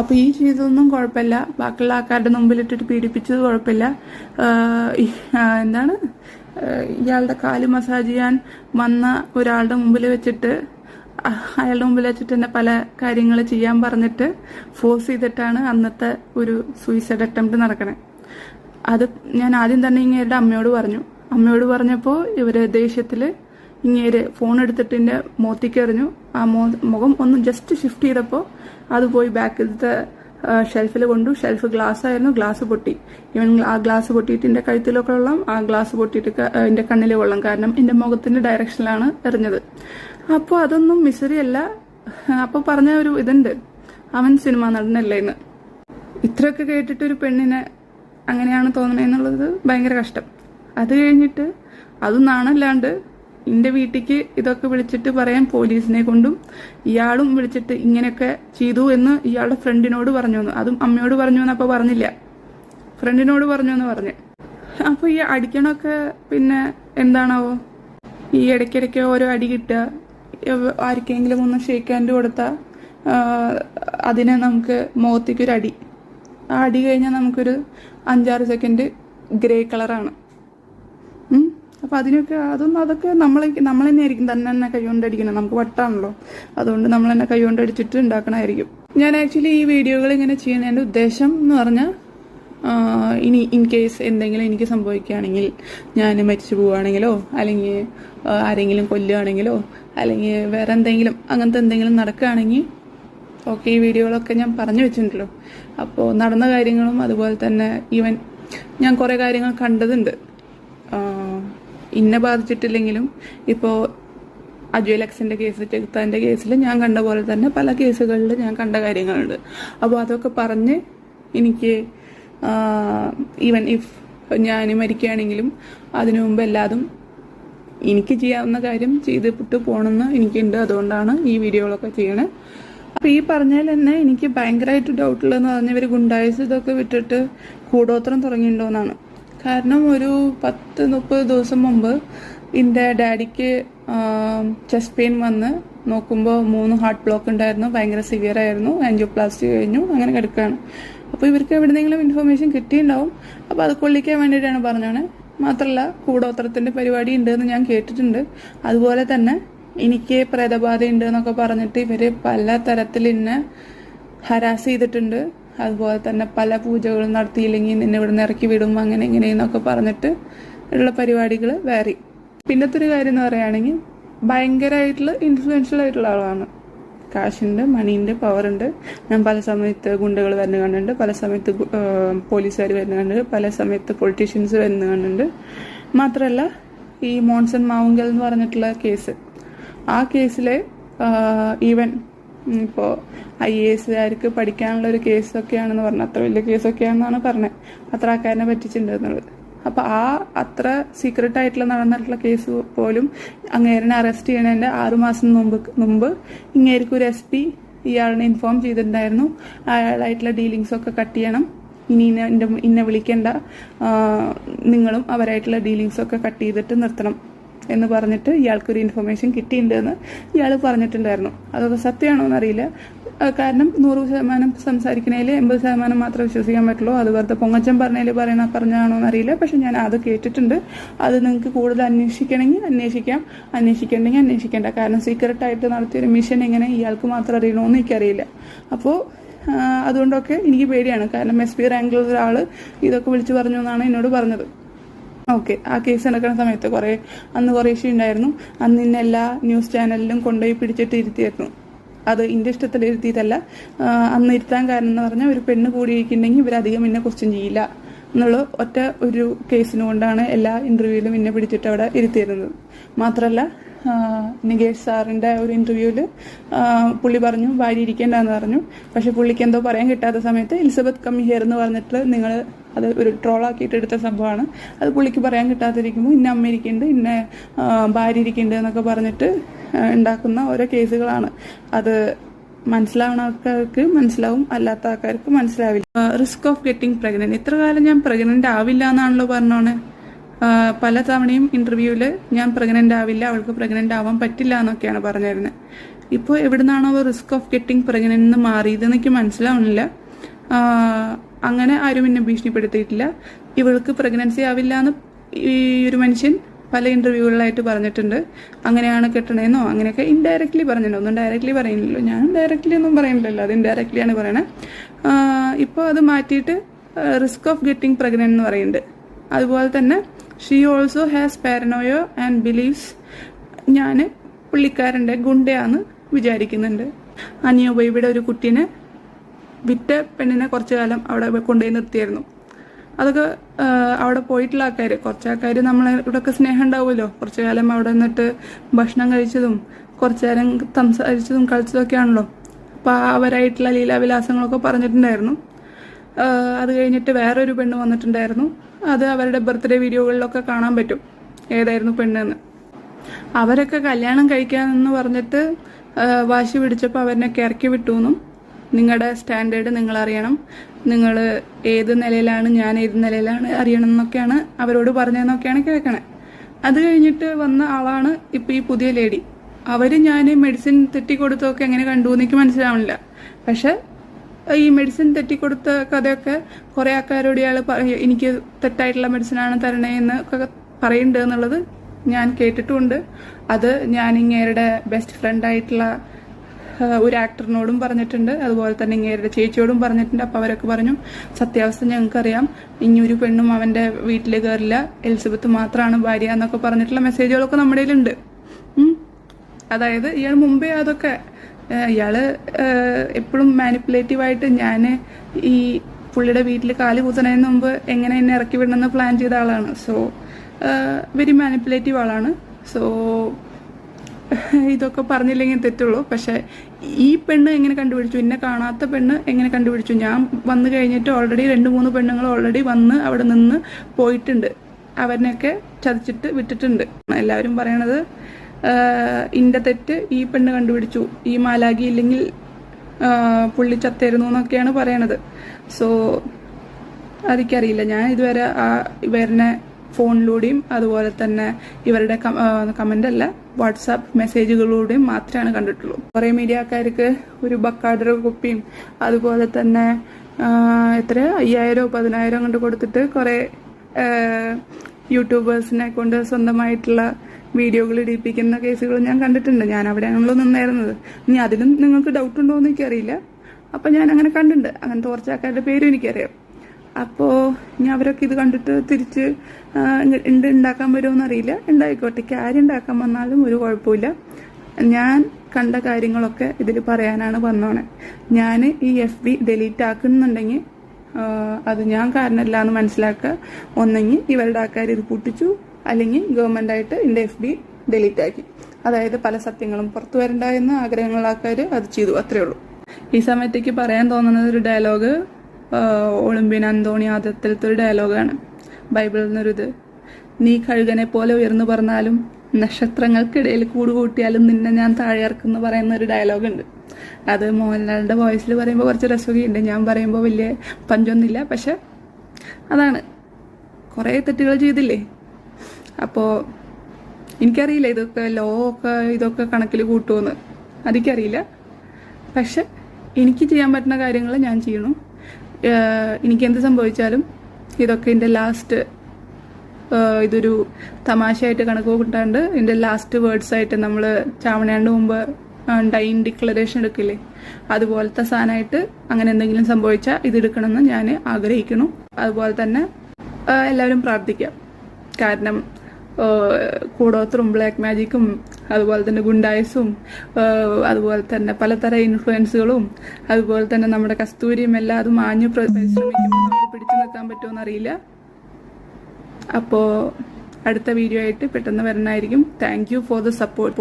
അപ്പോൾ ഈ ചെയ്തതൊന്നും കുഴപ്പമില്ല. ബാക്കിയുള്ള ആൾക്കാരുടെ മുമ്പിലിട്ടിട്ട് പീഡിപ്പിച്ചത് കുഴപ്പമില്ല. എന്താണ്? ഇയാളുടെ കാൽ മസാജ് ചെയ്യാൻ വന്ന ഒരാളുടെ മുമ്പിൽ വെച്ചിട്ട് അയാളുടെ മുമ്പിൽ വെച്ചിട്ട് തന്നെ പല കാര്യങ്ങൾ ചെയ്യാൻ പറഞ്ഞിട്ട് ഫോഴ്സ് ചെയ്തിട്ടാണ് അന്നത്തെ ഒരു സൂയിസൈഡ് അറ്റംപ്റ്റ് നടക്കണേ. അത് ഞാൻ ആദ്യം തന്നെ ഇങ്ങേരുടെ അമ്മയോട് പറഞ്ഞു. അമ്മയോട് പറഞ്ഞപ്പോൾ ഇവർ ദേഷ്യത്തിൽ ഇങ്ങേര് ഫോൺ എടുത്തിട്ട് എന്റെ മോത്തിക്ക് എറിഞ്ഞു. ആ മോ മുഖം ഒന്ന് ജസ്റ്റ് ഷിഫ്റ്റ് ചെയ്തപ്പോൾ അത് പോയി ബാക്കിലത്തെ ഷെൽഫിൽ കൊണ്ടു. ഷെൽഫ് ഗ്ലാസ് ആയിരുന്നു. ഗ്ലാസ് പൊട്ടി. ഇവൻ ആ ഗ്ലാസ് പൊട്ടിയിട്ട് എന്റെ കഴുത്തിലൊക്കെ വെള്ളം ആ ഗ്ലാസ് പൊട്ടിയിട്ട് എന്റെ കണ്ണിൽ വെള്ളം. കാരണം എന്റെ മുഖത്തിന്റെ ഡയറക്ഷനിലാണ് എറിഞ്ഞത്. അപ്പോൾ അതൊന്നും മിസറി അല്ല. അപ്പോൾ പറഞ്ഞ ഒരു ഇതുണ്ട്. അവൻ സിനിമ നടനല്ലേ എന്ന്. ഇത്രയൊക്കെ കേട്ടിട്ട് ഒരു പെണ്ണിനെ അങ്ങനെയാണ് തോന്നണെന്നുള്ളത് ഭയങ്കര കഷ്ടം. അത് കഴിഞ്ഞിട്ട് അത് നാണല്ലാണ്ട് എന്റെ വീട്ടിലേക്ക് ഇതൊക്കെ വിളിച്ചിട്ട് പറയാൻ പോലീസിനെ കൊണ്ടും ഇയാളും വിളിച്ചിട്ട് ഇങ്ങനെയൊക്കെ ചെയ്തു എന്ന് ഇയാളുടെ ഫ്രണ്ടിനോട് പറഞ്ഞു എന്ന്. അതും അമ്മയോട് പറഞ്ഞു എന്ന് അപ്പോൾ പറഞ്ഞില്ല. ഫ്രണ്ടിനോട് പറഞ്ഞു എന്ന് പറഞ്ഞു. അപ്പോൾ ഈ അടിക്കണമൊക്കെ പിന്നെ എന്താണാവോ? ഈ ഇടയ്ക്കിടയ്ക്ക് ഓരോ അടി കിട്ടുക. ആർക്കെങ്കിലും ഒന്ന് ഷേക്ക് ഹാൻഡ് കൊടുത്താൽ അതിനെ നമുക്ക് മുഖത്തേക്കൊരു അടി. ആ അടി കഴിഞ്ഞാൽ നമുക്കൊരു അഞ്ചാറ് സെക്കൻഡ് ഗ്രേ കളറാണ് അപ്പോൾ അതിനൊക്കെ അതൊന്നും അതൊക്കെ നമ്മളെ നമ്മൾ തന്നെ ആയിരിക്കും തന്നെ തന്നെ കൈകൊണ്ട് അടിക്കുന്നത് നമുക്ക് വട്ടാണല്ലോ. അതുകൊണ്ട് നമ്മൾ തന്നെ കൈകൊണ്ട് അടിച്ചിട്ട് ഉണ്ടാക്കണമായിരിക്കും ഞാൻ ആക്ച്വലി ഈ വീഡിയോകൾ ഇങ്ങനെ ചെയ്യുന്നതിന്റെ ഉദ്ദേശം എന്ന് പറഞ്ഞാൽ ഇനി ഇൻ കേസ് എന്തെങ്കിലും എനിക്ക് സംഭവിക്കുകയാണെങ്കിൽ ഞാൻ മരിച്ചു പോവുകയാണെങ്കിലോ അല്ലെങ്കിൽ ആരെങ്കിലും കൊല്ലുകയാണെങ്കിലോ അല്ലെങ്കിൽ വേറെ എന്തെങ്കിലും അങ്ങനത്തെ എന്തെങ്കിലും നടക്കുകയാണെങ്കിൽ ഓക്കെ ഈ വീഡിയോകളൊക്കെ ഞാൻ പറഞ്ഞു വെച്ചിട്ടുണ്ടല്ലോ. അപ്പോൾ നടന്ന കാര്യങ്ങളും അതുപോലെ തന്നെ ഈവൻ ഞാൻ കുറേ കാര്യങ്ങൾ കണ്ടതുണ്ട്. ഇന്നെ ബാധിച്ചിട്ടില്ലെങ്കിലും ഇപ്പോൾ അജയ് ലക്സിന്റെ കേസ് ചെകുത്താന്റെ കേസിൽ ഞാൻ കണ്ട പോലെ തന്നെ പല കേസുകളിൽ ഞാൻ കണ്ട കാര്യങ്ങളുണ്ട്. അപ്പോൾ അതൊക്കെ പറഞ്ഞ് എനിക്ക് ഈവൻ ഇഫ് ഞാൻ മരിക്കുകയാണെങ്കിലും അതിനു മുമ്പ് എല്ലാതും എനിക്ക് ചെയ്യാവുന്ന കാര്യം ചെയ്തിട്ട് പോകണമെന്ന് എനിക്കുണ്ട്. അതുകൊണ്ടാണ് ഈ വീഡിയോകളൊക്കെ ചെയ്യണേ. അപ്പോൾ ഈ പറഞ്ഞാൽ തന്നെ എനിക്ക് ഭയങ്കരമായിട്ട് ഡൗട്ടുള്ളതെന്ന് പറഞ്ഞാൽ ഇവർ ഗുണ്ടായസ് ഇതൊക്കെ വിട്ടിട്ട് കൂടോത്രം തുടങ്ങിയിട്ടുണ്ടോയെന്നാണ് കാരണം ഒരു പത്ത് മുപ്പത് ദിവസം മുമ്പ് എന്റെ ഡാഡിക്ക് ചെസ്റ്റ് പെയിൻ വന്ന് നോക്കുമ്പോൾ മൂന്ന് ഹാർട്ട് ബ്ലോക്ക് ഉണ്ടായിരുന്നു ഭയങ്കര സിവിയർ ആയിരുന്നു ആൻജിയോപ്ലാസ്റ്റി കഴിഞ്ഞു അങ്ങനെ കിടക്കുകയാണ്. അപ്പോൾ ഇവർക്ക് എവിടെന്നെങ്കിലും ഇൻഫർമേഷൻ കിട്ടിയിട്ടുണ്ടാവും. അപ്പോൾ അത് കൊള്ളിക്കാൻ വേണ്ടിയിട്ടാണ് പറഞ്ഞാണ് മാത്രമല്ല കൂടോത്രത്തിന്റെ പരിപാടി ഉണ്ട് എന്ന് ഞാൻ കേട്ടിട്ടുണ്ട്. അതുപോലെ തന്നെ എനിക്ക് പ്രേതബാധ ഉണ്ട് എന്നൊക്കെ പറഞ്ഞിട്ട് ഇവർ പല തരത്തിൽ എന്നെ ഹരാസ് ചെയ്തിട്ടുണ്ട്. അതുപോലെ തന്നെ പല പൂജകളും നടത്തിയില്ലെങ്കിൽ നിന്നെ ഇവിടെ നിന്ന് ഇറക്കി വിടും അങ്ങനെ ഇങ്ങനെയെന്നൊക്കെ പറഞ്ഞിട്ട് ഉള്ള പരിപാടികൾ വേറി. പിന്നത്തെ ഒരു കാര്യം എന്ന് പറയുകയാണെങ്കിൽ ഭയങ്കരമായിട്ടുള്ള ഇൻഫ്ലുവൻഷ്യൽ ആയിട്ടുള്ള ആളാണ്. കാശുണ്ട് മണിയുണ്ട് പവറുണ്ട് ഞാൻ പല സമയത്ത് ഗുണ്ടകൾ വരുന്ന കണ്ടുണ്ട് പല സമയത്ത് പോലീസുകാർ വരുന്ന കണ്ടുണ്ട് പല സമയത്ത് പൊളിറ്റീഷ്യൻസ് വരുന്ന കണ്ടുണ്ട് മാത്രമല്ല ഈ മോൺസൺ മാവുങ്കൽ എന്ന് പറഞ്ഞിട്ടുള്ള കേസ് ആ കേസിലെ ഈവൻ ഇപ്പോൾ ഐ എ എസുകാർക്ക് പഠിക്കാനുള്ള ഒരു കേസൊക്കെയാണെന്ന് പറഞ്ഞു. അത്ര വലിയ കേസൊക്കെയാണെന്നാണ് പറഞ്ഞത് അത്ര പറ്റിച്ചിട്ടുണ്ടെന്നുള്ളത് അപ്പോൾ ആ അത്ര സീക്രട്ട് ആയിട്ടുള്ള നടന്നിട്ടുള്ള കേസ് പോലും അങ്ങേരനെ അറസ്റ്റ് ചെയ്യണതിന്റെ ആറുമാസം മുമ്പ് മുമ്പ് ഇങ്ങേർക്ക് ഒരു എസ് പി ഇയാളിനെ ഇൻഫോം ചെയ്തിട്ടുണ്ടായിരുന്നു. അയാളായിട്ടുള്ള ഡീലിങ്സ് ഒക്കെ കട്ട് ചെയ്യണം. ഇനി ഇന്ന ഇന്നെ വിളിക്കേണ്ട. നിങ്ങളും അവരായിട്ടുള്ള ഡീലിങ്സ് ഒക്കെ കട്ട് ചെയ്തിട്ട് നിർത്തണം. എന്ന് പറഞ്ഞിട്ട് ഇയാൾക്കൊരു ഇൻഫർമേഷൻ കിട്ടിയിട്ടുണ്ടെന്ന് ഇയാൾ പറഞ്ഞിട്ടുണ്ടായിരുന്നു. അതൊക്കെ സത്യമാണോ എന്നറിയില്ല. കാരണം നൂറ് ശതമാനം സംസാരിക്കണേൽ എൺപത് ശതമാനം മാത്രം വിശ്വസിക്കാൻ പറ്റുള്ളൂ. അത് വെറുതെ പൊങ്ങച്ചൻ പറഞ്ഞതിൽ പറയണ പറഞ്ഞാണോ എന്നറിയില്ല. പക്ഷെ ഞാൻ അത് കേട്ടിട്ടുണ്ട്. അത് നിങ്ങൾക്ക് കൂടുതൽ അന്വേഷിക്കണമെങ്കിൽ അന്വേഷിക്കാം. അന്വേഷിക്കണമെങ്കിൽ അന്വേഷിക്കേണ്ട. കാരണം സീക്രട്ടായിട്ട് നടത്തിയൊരു മിഷൻ എങ്ങനെ ഇയാൾക്ക് മാത്രം അറിയണമെന്ന് എനിക്കറിയില്ല. അപ്പോൾ അതുകൊണ്ടൊക്കെ എനിക്ക് പേടിയാണ്. കാരണം എസ് പി റാങ്കിലുള്ള ഒരാൾ ഇതൊക്കെ വിളിച്ചു പറഞ്ഞു എന്നാണ് എന്നോട് പറഞ്ഞത്. ഓക്കെ. ആ കേസ് നടക്കുന്ന സമയത്ത് കുറേ അന്ന് കുറേ ഇഷ്യൂ ഉണ്ടായിരുന്നു അന്ന് ഇന്ന എല്ലാ ന്യൂസ് ചാനലിലും കൊണ്ടുപോയി പിടിച്ചിട്ട് ഇരുത്തിയായിരുന്നു. അത് എന്റെ ഇഷ്ടത്തിൽ ഇരുത്തിയിട്ടല്ല. അന്ന് ഇരുത്താൻ കാരണം എന്ന് പറഞ്ഞാൽ ഒരു പെണ്ണ് കൂടിയിരിക്കുന്നുണ്ടെങ്കിൽ അധികം എന്നെ ക്വസ്റ്റ്യൻ ചെയ്യില്ല എന്നുള്ള ഒറ്റ ഒരു കേസിനുകൊണ്ടാണ് എല്ലാ ഇന്റർവ്യൂവിലും എന്നെ പിടിച്ചിട്ട് അവിടെ ഇരുത്തിയിരുന്നത്. മാത്രമല്ല നികേഷ് സാറിന്റെ ഒരു ഇന്റർവ്യൂവിൽ പുള്ളി പറഞ്ഞു ഭാര്യ ഇരിക്കേണ്ടെന്ന് പറഞ്ഞു. പക്ഷെ പുള്ളിക്ക് എന്തോ പറയാൻ കിട്ടാത്ത സമയത്ത് എലിസബത്ത് കമ്മി ഹിയർ എന്ന് പറഞ്ഞിട്ട് നിങ്ങൾ അത് ഒരു ട്രോളാക്കിയിട്ട് എടുത്ത സംഭവമാണ്. അത് പുള്ളിക്ക് പറയാൻ കിട്ടാതിരിക്കുമ്പോൾ ഇന്ന അമ്മ ഇരിക്കുന്നുണ്ട് ഇന്ന ഭാര്യ ഇരിക്കുന്നുണ്ട് എന്നൊക്കെ പറഞ്ഞിട്ട് ഉണ്ടാക്കുന്ന ഓരോ കേസുകളാണ്. അത് മനസ്സിലാവുന്ന ആൾക്കാർക്ക് മനസ്സിലാവും അല്ലാത്ത ആൾക്കാർക്ക് മനസ്സിലാവില്ല റിസ്ക് ഓഫ് ഗെറ്റിംഗ് പ്രഗ്നന്റ് ഇത്ര കാലം ഞാൻ പ്രഗ്നന്റ് ആവില്ല എന്നാണല്ലോ പറഞ്ഞോണെ? പല തവണയും ഇന്റർവ്യൂവിൽ ഞാൻ പ്രഗ്നന്റ് ആവില്ല അവൾക്ക് പ്രഗ്നന്റ് ആവാൻ പറ്റില്ല എന്നൊക്കെയാണ് പറഞ്ഞിരുന്നത് ഇപ്പോൾ എവിടുന്നാണോ റിസ്ക് ഓഫ് ഗെറ്റിംഗ് പ്രഗ്നന്റ് എന്ന് മാറിയത് എനിക്ക് മനസ്സിലാവുന്നില്ല. അങ്ങനെ ആരും എന്നെ ഭീഷണിപ്പെടുത്തിയിട്ടില്ല. ഇവൾക്ക് പ്രഗ്നൻസി ആവില്ല എന്ന് ഈ ഒരു മനുഷ്യൻ പല ഇന്റർവ്യൂകളിലായിട്ട് പറഞ്ഞിട്ടുണ്ട്. അങ്ങനെയാണ് കെട്ടണേന്നോ അങ്ങനെയൊക്കെ ഇൻഡയറക്ട്ലി പറഞ്ഞിട്ടുണ്ട്. ഒന്നും ഡയറക്ട്ലി പറയുന്നില്ലല്ലോ. ഞാൻ ഡയറക്ട്ലി ഒന്നും പറയുന്നില്ലല്ലോ. അത് ആണ് പറയണത് ഇപ്പോൾ അത് മാറ്റിയിട്ട് റിസ്ക് ഓഫ് ഗെറ്റിംഗ് പ്രഗ്നന്റ് എന്ന് പറയുന്നുണ്ട്. അതുപോലെ തന്നെ she also has paranoia and believes ഞാൻ പുള്ളിക്കാരന്റെ ഗുണ്ടയാന്ന് വിചാരിക്കുന്നുണ്ട്. അനിയോ ബൈബിയുടെ ഒരു കുട്ടീനെ വിറ്റ പെണ്ണിനെ കുറച്ചു കാലം അവിടെ കൊണ്ടുപോയി നിർത്തിയായിരുന്നു. അതൊക്കെ അവിടെ പോയിട്ടുള്ള ആൾക്കാർ കുറച്ച് ആൾക്കാർ നമ്മളെ ഇവിടെയൊക്കെ സ്നേഹം ഉണ്ടാവുമല്ലോ. കുറച്ചു കാലം അവിടെ നിന്നിട്ട് ഭക്ഷണം കഴിച്ചതും കുറച്ചു നേരം സംസാരിച്ചതും കളിച്ചതൊക്കെ ആണല്ലോ. അപ്പോൾ അവരായിട്ടുള്ള ലീലാവിലാസങ്ങളൊക്കെ പറഞ്ഞിട്ടുണ്ടായിരുന്നു. അത് കഴിഞ്ഞിട്ട് വേറൊരു പെണ്ണ് വന്നിട്ടുണ്ടായിരുന്നു. അത് അവരുടെ ബർത്ത്ഡേ വീഡിയോകളിലൊക്കെ കാണാൻ പറ്റും. ഏതായിരുന്നു പെണ്ണെന്ന്. അവരൊക്കെ കല്യാണം കഴിക്കാമെന്ന് പറഞ്ഞിട്ട് വാശി പിടിച്ചപ്പോൾ അവരിനൊക്കെ ഇറക്കി വിട്ടുവെന്നും നിങ്ങളുടെ സ്റ്റാൻഡേർഡ് നിങ്ങൾ അറിയണം നിങ്ങൾ ഏത് നിലയിലാണ് ഞാൻ ഏത് നിലയിലാണ് അറിയണം എന്നൊക്കെയാണ് അവരോട് പറഞ്ഞതെന്നൊക്കെയാണ് കേൾക്കണേ. അത് കഴിഞ്ഞിട്ട് വന്ന ആളാണ് ഇപ്പം ഈ പുതിയ ലേഡി. അവർ ഞാൻ മെഡിസിൻ തെറ്റിക്കൊടുത്തൊക്കെ എങ്ങനെ കണ്ടു എന്ന് എനിക്ക് മനസ്സിലാവണില്ല. പക്ഷെ ഈ മെഡിസിൻ തെറ്റിക്കൊടുത്ത കഥയൊക്കെ കുറെ ആൾക്കാരോട് ഇയാൾ എനിക്ക് തെറ്റായിട്ടുള്ള മെഡിസിനാണ് തരണേ എന്ന് പറയുന്നുണ്ട് എന്നുള്ളത് ഞാൻ കേട്ടിട്ടുമുണ്ട്. അത് ഞാൻ ഇങ്ങേരുടെ ബെസ്റ്റ് ഫ്രണ്ടായിട്ടുള്ള ഒരു ആക്ടറിനോടും പറഞ്ഞിട്ടുണ്ട്. അതുപോലെ തന്നെ ഇങ്ങേരുടെ ചേച്ചിയോടും പറഞ്ഞിട്ടുണ്ട്. അപ്പോൾ അവരൊക്കെ പറഞ്ഞു സത്യാവസ്ഥ ഞങ്ങൾക്കറിയാം. ഇനി ഒരു പെണ്ണും അവന്റെ വീട്ടിൽ കയറില്ല എലിസബത്ത് മാത്രമാണ് ഭാര്യ എന്നൊക്കെ പറഞ്ഞിട്ടുള്ള മെസ്സേജുകളൊക്കെ നമ്മുടെ അതായത് ഇയാൾ മുമ്പേ അതൊക്കെ ഇയാൾ എപ്പോഴും മാനിപ്പുലേറ്റീവായിട്ട് ഞാൻ ഈ പുള്ളിയുടെ വീട്ടിൽ കാൽ കുത്തണതിന് മുമ്പ് എങ്ങനെ എന്നെ ഇറക്കി വിടണമെന്ന് പ്ലാൻ ചെയ്ത ആളാണ്. സോ വെരി മാനിപ്പുലേറ്റീവ് ആളാണ്. സോ ഇതൊക്കെ പറഞ്ഞില്ലെങ്കിൽ തെറ്റുള്ളൂ. പക്ഷെ ഈ പെണ്ണ് എങ്ങനെ കണ്ടുപിടിച്ചു? എന്നെ കാണാത്ത പെണ്ണ് എങ്ങനെ കണ്ടുപിടിച്ചു? ഞാൻ വന്നു കഴിഞ്ഞിട്ട് ഓൾറെഡി രണ്ട് മൂന്ന് പെണ്ണുങ്ങൾ ഓൾറെഡി വന്ന് അവിടെ നിന്ന് പോയിട്ടുണ്ട്. അവരിനെയൊക്കെ ചതിച്ചിട്ട് വിട്ടിട്ടുണ്ട്. എല്ലാവരും പറയണത് ഇന്റെ തെറ്റ് ഈ പെണ്ണ് കണ്ടുപിടിച്ചു. ഈ മാലാഖി ഇല്ലെങ്കിൽ പുള്ളി ചത്തായിരുന്നു എന്നൊക്കെയാണ് പറയണത്. സോ അതെനിക്കറിയില്ല ഞാൻ ഇതുവരെ ആ ഇവരുടെ ഫോണിലൂടെയും അതുപോലെ തന്നെ ഇവരുടെ കമന്റ് അല്ല വാട്സാപ്പ് മെസ്സേജുകളിലൂടെയും മാത്രമാണ് കണ്ടിട്ടുള്ളൂ. കുറേ മീഡിയക്കാർക്ക് ഒരു ബക്കാഡർ കുപ്പിയും അതുപോലെ തന്നെ എത്ര? അയ്യായിരോ പതിനായിരം കൊണ്ട് കൊടുത്തിട്ട് കുറേ യൂട്യൂബേഴ്സിനെ കൊണ്ട് സ്വന്തമായിട്ടുള്ള വീഡിയോകൾ ഇടിപ്പിക്കുന്ന കേസുകൾ ഞാൻ കണ്ടിട്ടുണ്ട്. ഞാൻ അവിടെയാണല്ലോ നിന്നായിരുന്നത്. ഇനി അതിലും നിങ്ങൾക്ക് ഡൗട്ട് ഉണ്ടോ എന്ന് എനിക്കറിയില്ല. അപ്പം ഞാൻ അങ്ങനെ കണ്ടിട്ടുണ്ട്. അങ്ങനത്തെ കുറച്ച് ആൾക്കാരുടെ പേരും എനിക്കറിയാം. അപ്പോൾ ഇനി അവരൊക്കെ ഇത് കണ്ടിട്ട് തിരിച്ച് ഉണ്ട് ഉണ്ടാക്കാൻ വരുമോ അറിയില്ല. ഉണ്ടായിക്കോട്ടെ കാര്യം ഉണ്ടാക്കാൻ വന്നാലും ഒരു കുഴപ്പമില്ല ഞാൻ കണ്ട കാര്യങ്ങളൊക്കെ ഇതിൽ പറയാനാണ് വന്നോണെ. ഞാൻ ഈ എഫ് ബി ഡെലീറ്റ് ആക്കുന്നുണ്ടെങ്കിൽ അത് ഞാൻ കാരണമല്ല എന്ന് മനസ്സിലാക്കുക. ഒന്നെങ്കിൽ ഇവരുടെ ആൾക്കാർ ഇത് കൂട്ടിച്ചു അല്ലെങ്കിൽ ഗവൺമെന്റ് ആയിട്ട് എന്റെ എഫ് ബി ഡിലീറ്റ് ആക്കി. അതായത് പല സത്യങ്ങളും പുറത്തു വരണ്ടായെന്ന് ആഗ്രഹങ്ങൾ ആൾക്കാർ അത് ചെയ്തു അത്രേ ഉള്ളൂ. ഈ സമയത്തേക്ക് പറയാൻ തോന്നുന്നത് ഒരു ഡയലോഗ് ഒളിമ്പ്യൻ അന്തോണി ആദ്യത്തിലത്തെ ഒരു ഡയലോഗാണ്. ബൈബിളിൽ നിന്നൊരിത് നീ കഴുകനെ പോലെ ഉയർന്നു പറഞ്ഞാലും നക്ഷത്രങ്ങൾക്കിടയിൽ കൂട് കൂട്ടിയാലും നിന്നെ ഞാൻ താഴെ ഇറക്കുന്നു പറയുന്ന ഒരു ഡയലോഗുണ്ട്. അത് മോഹൻലാലിന്റെ വോയിസിൽ പറയുമ്പോൾ കുറച്ച് രസമൊക്കെയുണ്ട്. ഞാൻ പറയുമ്പോൾ വലിയ പഞ്ചൊന്നുമില്ല പക്ഷെ അതാണ്. കുറേ തെറ്റുകൾ ചെയ്തില്ലേ? അപ്പോൾ എനിക്കറിയില്ല ഇതൊക്കെ ലോ ഒക്കെ ഇതൊക്കെ കണക്കിൽ കൂട്ടുമെന്ന് അതിക്കറിയില്ല പക്ഷെ എനിക്ക് ചെയ്യാൻ പറ്റുന്ന കാര്യങ്ങൾ ഞാൻ ചെയ്യണു എനിക്ക് എന്ത് സംഭവിച്ചാലും ഇതൊക്കെ എന്റെ ലാസ്റ്റ് ഇതൊരു തമാശയായിട്ട് കണക്ക് കൂട്ടാണ്ട് എന്റെ ലാസ്റ്റ് വേർഡ്സ് ആയിട്ട് നമ്മൾ ചാവണയാണ്ട് മുമ്പ് ഡൈൻ ഡിക്ലറേഷൻ എടുക്കില്ലേ? അതുപോലത്തെ സാധനമായിട്ട് അങ്ങനെ എന്തെങ്കിലും സംഭവിച്ചാൽ ഇത് എടുക്കണമെന്ന് ഞാൻ ആഗ്രഹിക്കുന്നു. അതുപോലെ തന്നെ എല്ലാവരും പ്രാർത്ഥിക്കാം. കാരണം ആ, കൂടോത്രും ബ്ലാക്ക് മാജിക്കും അതുപോലെ തന്നെ ഗുണ്ടായസും അതുപോലെ തന്നെ പലതരം ഇൻഫ്ലുവൻസുകളും അതുപോലെ തന്നെ നമ്മുടെ കസ്തൂരിയും എല്ലാം അത് മാഞ്ഞു പ്ര- പരിശ്രമിക്കുമ്പോൾ നമുക്ക് പിടിച്ചു നിൽക്കാൻ പറ്റുമോ അറിയില്ല അപ്പോൾ അടുത്ത വീഡിയോ ആയിട്ട് പെട്ടെന്ന് വരണമായിരിക്കും. Thank for the support